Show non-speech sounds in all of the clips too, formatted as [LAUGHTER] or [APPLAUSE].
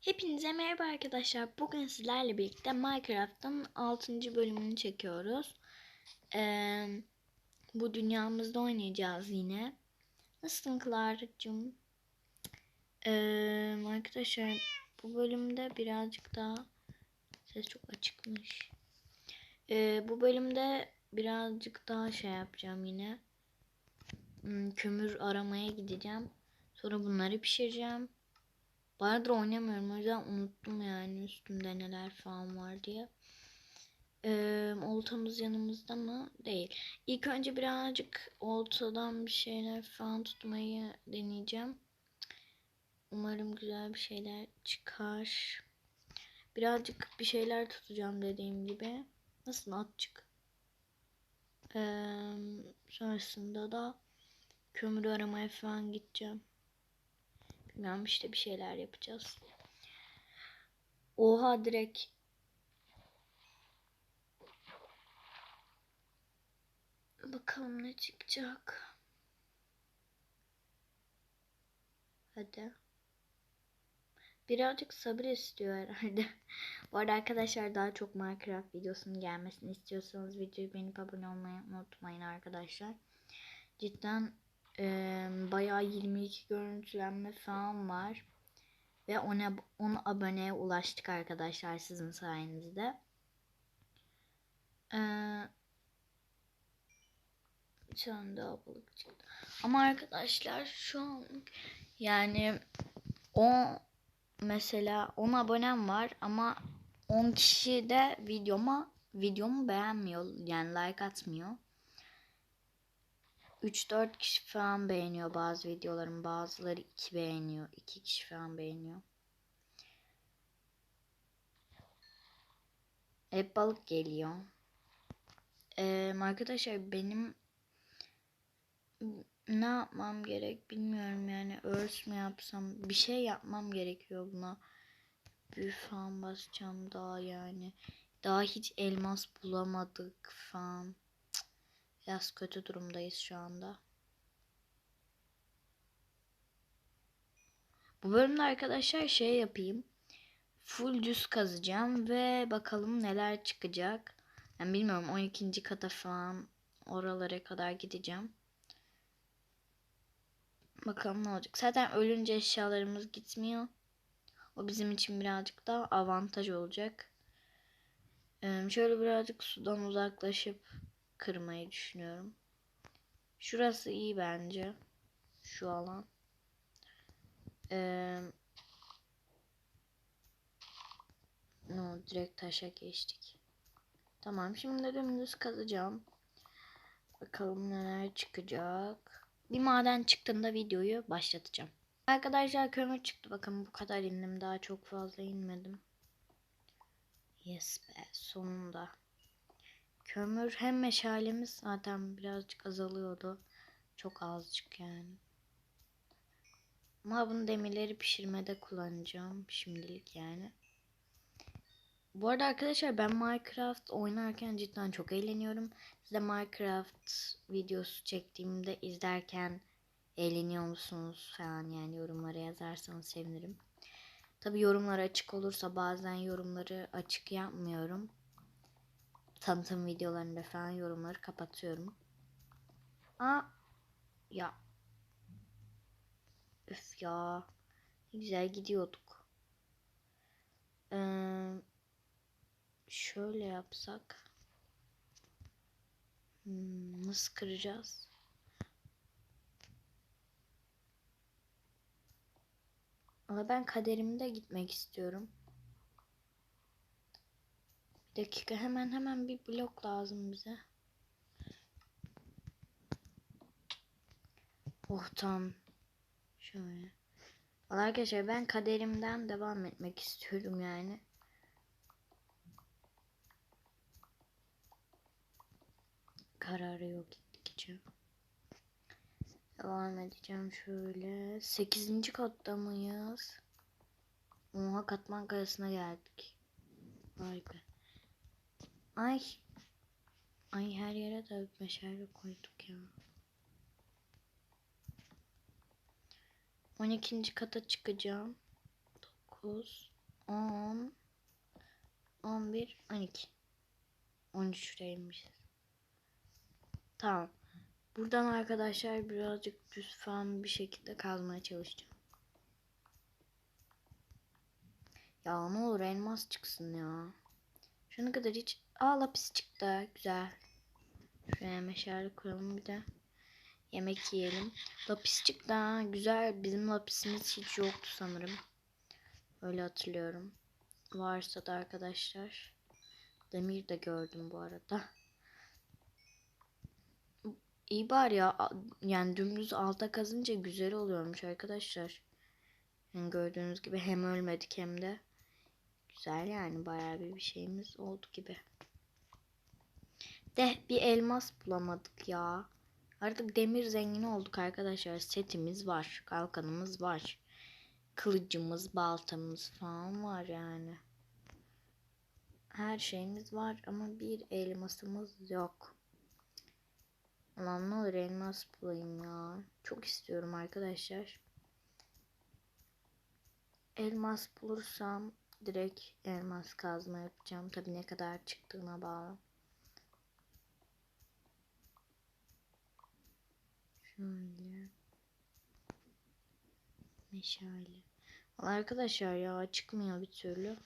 Hepinize merhaba arkadaşlar. Bugün sizlerle birlikte Minecraft'ın 6. bölümünü çekiyoruz. Ee, bu dünyamızda oynayacağız yine. Nasılsın Clara'cığım? Ee, arkadaşlar bu bölümde birazcık daha ses çok açıkmış. Ee, bu bölümde birazcık daha şey yapacağım yine. Hmm, kömür aramaya gideceğim. Sonra bunları pişireceğim. Bayağıdır oynamıyorum o yüzden unuttum yani üstümde neler falan var diye. Ee, oltamız yanımızda mı? Değil. İlk önce birazcık oltadan bir şeyler falan tutmayı deneyeceğim. Umarım güzel bir şeyler çıkar. Birazcık bir şeyler tutacağım dediğim gibi. Nasıl atçık? Ee, sonrasında da kömür aramaya falan gideceğim. Bilmiyorum işte bir şeyler yapacağız. Oha direkt. Bakalım ne çıkacak. Hadi. Birazcık sabır istiyor herhalde. [LAUGHS] Bu arada arkadaşlar daha çok Minecraft videosunun gelmesini istiyorsanız videoyu beğenip abone olmayı unutmayın arkadaşlar. Cidden e, bayağı 22 görüntülenme falan var. Ve 10, 10 aboneye ulaştık arkadaşlar sizin sayenizde. Ee, bir tane daha balık çıktı. Ama arkadaşlar şu an yani o mesela 10 abonem var ama 10 kişi de videoma videomu beğenmiyor yani like atmıyor. 3-4 kişi falan beğeniyor bazı videolarım. Bazıları 2 beğeniyor. 2 kişi falan beğeniyor. Hep balık geliyor. Ee, arkadaşlar benim ne yapmam gerek bilmiyorum yani örs mü yapsam bir şey yapmam gerekiyor buna. Bir falan basacağım daha yani. Daha hiç elmas bulamadık falan. Biraz kötü durumdayız şu anda. Bu bölümde arkadaşlar şey yapayım. Full düz kazacağım ve bakalım neler çıkacak. Yani bilmiyorum 12. kata falan oralara kadar gideceğim. Bakalım ne olacak. Zaten ölünce eşyalarımız gitmiyor. O bizim için birazcık daha avantaj olacak. Ee, şöyle birazcık sudan uzaklaşıp kırmayı düşünüyorum. Şurası iyi bence. Şu alan. Ee, no, direkt taşa geçtik. Tamam şimdi dümdüz kazacağım. Bakalım neler çıkacak. Bir maden çıktığında videoyu başlatacağım. Arkadaşlar kömür çıktı. Bakın bu kadar indim. Daha çok fazla inmedim. Yes be sonunda. Kömür hem meşalemiz zaten birazcık azalıyordu. Çok azıcık yani. Ama bunu demirleri pişirmede kullanacağım şimdilik yani. Bu arada arkadaşlar ben Minecraft oynarken cidden çok eğleniyorum. Siz de Minecraft videosu çektiğimde izlerken eğleniyor musunuz falan yani yorumlara yazarsanız sevinirim. Tabi yorumlar açık olursa bazen yorumları açık yapmıyorum tanıtım videolarında falan yorumları kapatıyorum. Aa ya Üf ya güzel gidiyorduk. Ee, şöyle yapsak hmm, nasıl kıracağız? Ama ben kaderimde gitmek istiyorum. Bir dakika hemen hemen bir blok lazım bize. Oh tam. Şöyle. Vallahi arkadaşlar ben kaderimden devam etmek istiyorum yani. Kararı yok gittikçe. Devam edeceğim şöyle. 8. katta mıyız? Oha katman kayasına geldik. Vay. Ay. Ay her yere de meşale koyduk ya. 12. kata çıkacağım. 9, 10, 11, 12. 13'teymişiz. Tamam. Buradan arkadaşlar birazcık düz falan bir şekilde kazmaya çalışacağım. Ya ne olur elmas çıksın ya. Şuna kadar hiç... Aa lapis çıktı. Güzel. Şuraya meşale koyalım bir de. Yemek yiyelim. Lapis çıktı. Güzel. Bizim lapisimiz hiç yoktu sanırım. Öyle hatırlıyorum. Varsa da arkadaşlar. Demir de gördüm bu arada. İyi bari ya. Yani dümdüz alta kazınca güzel oluyormuş arkadaşlar. Yani gördüğünüz gibi hem ölmedik hem de güzel yani bayağı bir şeyimiz oldu gibi. De bir elmas bulamadık ya. Artık demir zengini olduk arkadaşlar. Setimiz var. Kalkanımız var. Kılıcımız, baltamız falan var yani. Her şeyimiz var ama bir elmasımız yok. Ulan ne olur elmas bulayım ya. Çok istiyorum arkadaşlar. Elmas bulursam direkt elmas kazma yapacağım. Tabi ne kadar çıktığına bağlı. Şöyle. Meşale. Vallahi arkadaşlar ya çıkmıyor bir türlü.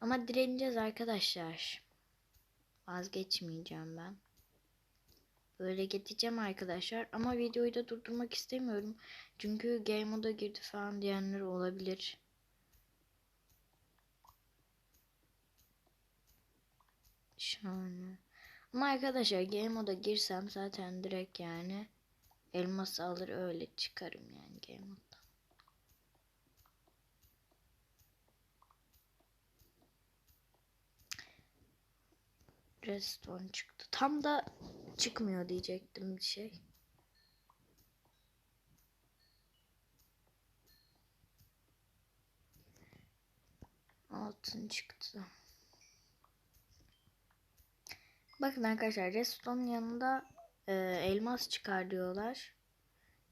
Ama direneceğiz arkadaşlar. Vazgeçmeyeceğim ben. Böyle gideceğim arkadaşlar. Ama videoyu da durdurmak istemiyorum. Çünkü game moda girdi falan diyenler olabilir. Şöyle. Ama arkadaşlar game moda girsem zaten direkt yani elmas alır öyle çıkarım yani game modda. Redstone çıktı. Tam da çıkmıyor diyecektim bir şey. Altın çıktı. Bakın arkadaşlar redstone yanında e, elmas çıkar diyorlar.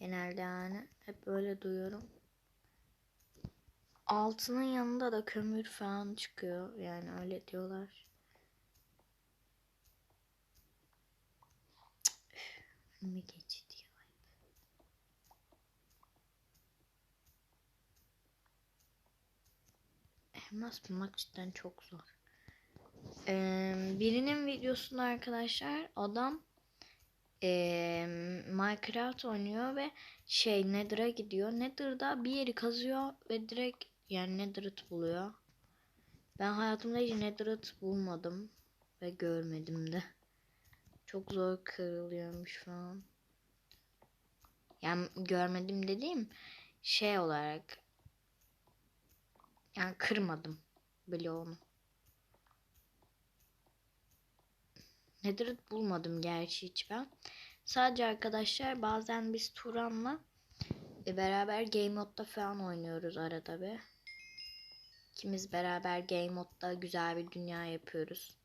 Genelde yani. Hep böyle duyuyorum. Altının yanında da kömür falan çıkıyor. Yani öyle diyorlar. Önüme geçti ya. Elmas bulmak cidden çok zor. Ee, birinin videosunda arkadaşlar adam e, Minecraft oynuyor ve şey Nether'a gidiyor. Nether'da bir yeri kazıyor ve direkt yani Nether'ı buluyor. Ben hayatımda hiç Nether'ı bulmadım ve görmedim de. Çok zor kırılıyormuş falan. Yani görmedim dediğim şey olarak yani kırmadım bile Nedir bulmadım gerçi hiç ben. Sadece arkadaşlar bazen biz Turan'la e, beraber Game Mode'da falan oynuyoruz arada be. İkimiz beraber Game Mode'da güzel bir dünya yapıyoruz.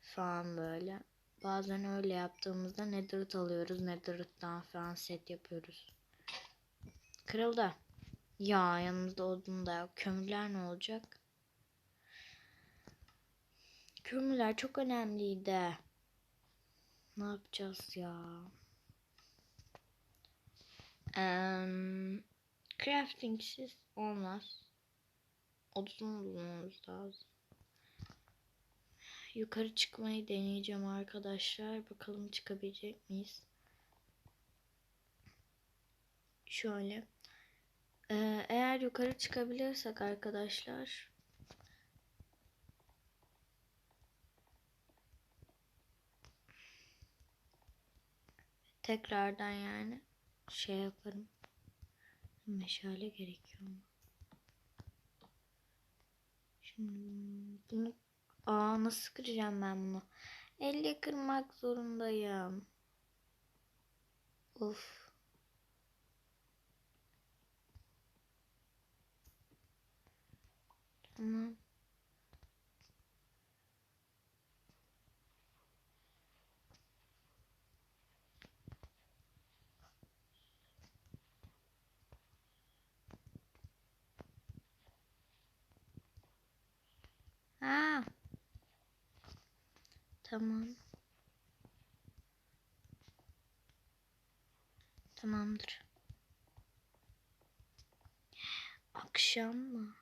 Falan böyle. Bazen öyle yaptığımızda Netherite alıyoruz. Netherite'dan falan set yapıyoruz. Kırıldı. Ya yanımızda odun da yok. Kömürler ne olacak? Kömürler çok önemliydi. Ne yapacağız ya? Um, craftingsiz olmaz. Odun bulmamız lazım. Yukarı çıkmayı deneyeceğim arkadaşlar. Bakalım çıkabilecek miyiz? Şöyle. Ee, eğer yukarı çıkabilirsek arkadaşlar tekrardan yani şey yaparım. Meşale gerekiyor mu? Şimdi bunu Aa nasıl kıracağım ben bunu? Elle kırmak zorundayım. Of. Tamam. Tamam. Tamamdır. Akşam mı?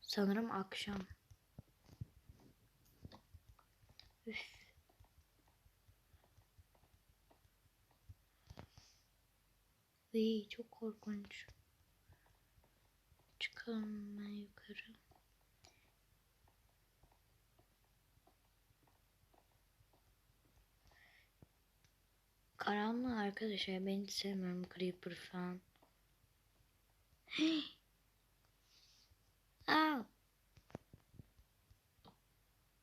Sanırım akşam. Üf. Iy, çok korkunç. Çıkalım ben yukarı. Karanlık arkadaşlar ben hiç sevmiyorum creeper falan. [GASPS] Aa.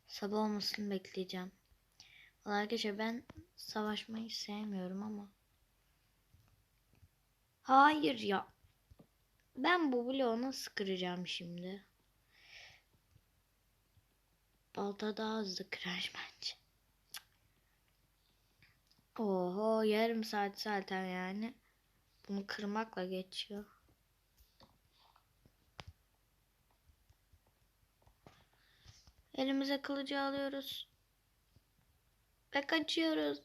Sabah olmasını bekleyeceğim. Vallahi arkadaşlar ben savaşmayı sevmiyorum ama. Hayır ya. Ben bu bloğu nasıl kıracağım şimdi? Balta daha hızlı kırar bence. Oho yarım saat zaten yani. Bunu kırmakla geçiyor. Elimize kılıcı alıyoruz. Ve kaçıyoruz.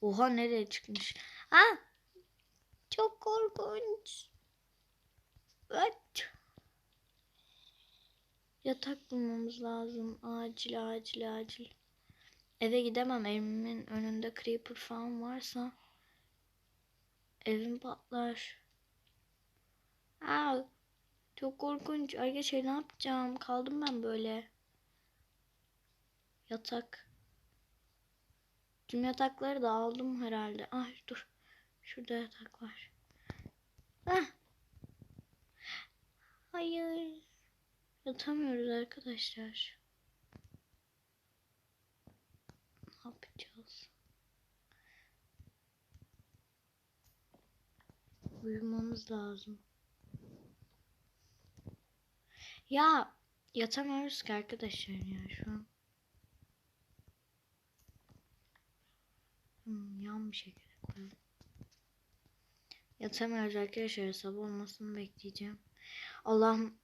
Oha nereye çıkmış? Ha! Çok korkunç. Aç. Yatak bulmamız lazım. Acil acil acil. Eve gidemem. Evimin önünde creeper falan varsa evim patlar. Aa, çok korkunç. Arkadaşlar ne yapacağım? Kaldım ben böyle. Yatak. Tüm yatakları da aldım herhalde. Ay dur. Şurada yatak var. Ah. Hayır. Yatamıyoruz arkadaşlar. Ne yapacağız? Uyumamız lazım. Ya yatamıyoruz ki arkadaşlar ya şu an. Hmm, yan bir şekilde koyalım. Yatamıyoruz arkadaşlar. Sabah olmasını bekleyeceğim. Allah'ım.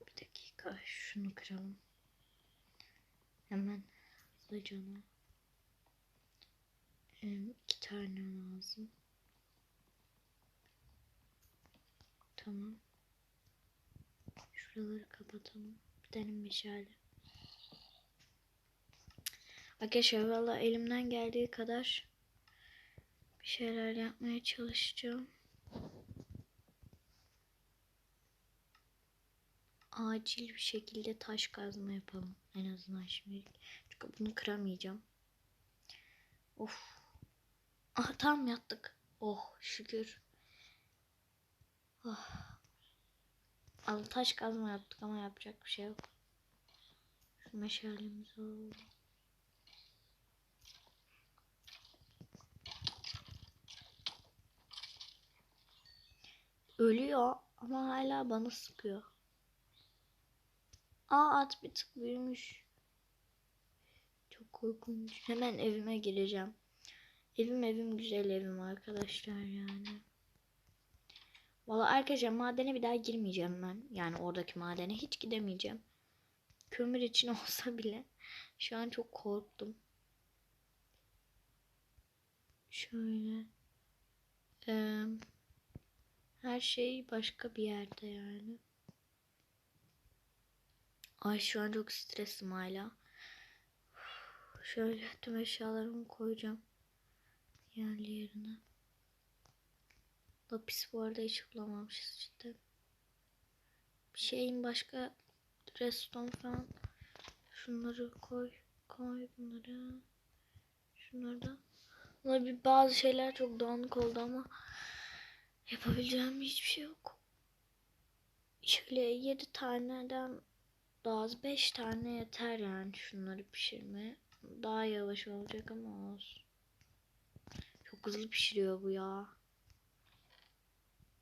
Bir dakika. Şunu kıralım. Hemen hızlıca. Ee, iki tane lazım. Tamam. Şuraları kapatalım. Bir tane meşale. Arkadaşlar valla elimden geldiği kadar bir şeyler yapmaya çalışacağım. Acil bir şekilde taş kazma yapalım. En azından şimdi. Çünkü bunu kıramayacağım. Of. Ah tam yattık. Oh şükür. Oh. Al taş kazma yaptık ama yapacak bir şey yok. Şu meşalemizi alalım. Ölüyor ama hala bana sıkıyor. Aa at bir tık büyümüş. Çok korkunç. Hemen evime gireceğim. Evim evim güzel evim arkadaşlar yani. Valla arkadaşlar madene bir daha girmeyeceğim ben. Yani oradaki madene hiç gidemeyeceğim. Kömür için [LAUGHS] olsa bile. Şu an çok korktum. Şöyle. Eee her şey başka bir yerde yani. Ay şu an çok stresim hala. Şöyle tüm eşyalarımı koyacağım. Yerli yerine. Lapis bu arada hiç bulamamışız cidden. Bir şeyin başka restoran falan. Şunları koy. Koy bunları. Şunları da. Bunlar bir bazı şeyler çok dağınık oldu ama Yapabileceğim hiçbir şey yok. Şöyle 7 taneden daha az 5 tane yeter yani şunları pişirmeye. Daha yavaş olacak ama olsun. Çok hızlı pişiriyor bu ya.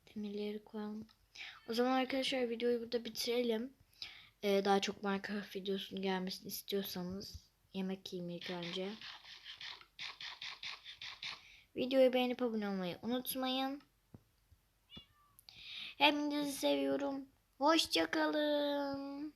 Demirleri koyalım. O zaman arkadaşlar videoyu burada bitirelim. Ee, daha çok Minecraft videosunun gelmesini istiyorsanız yemek yiyeyim ilk önce. Videoyu beğenip abone olmayı unutmayın. Hepinizi seviyorum. Hoşçakalın.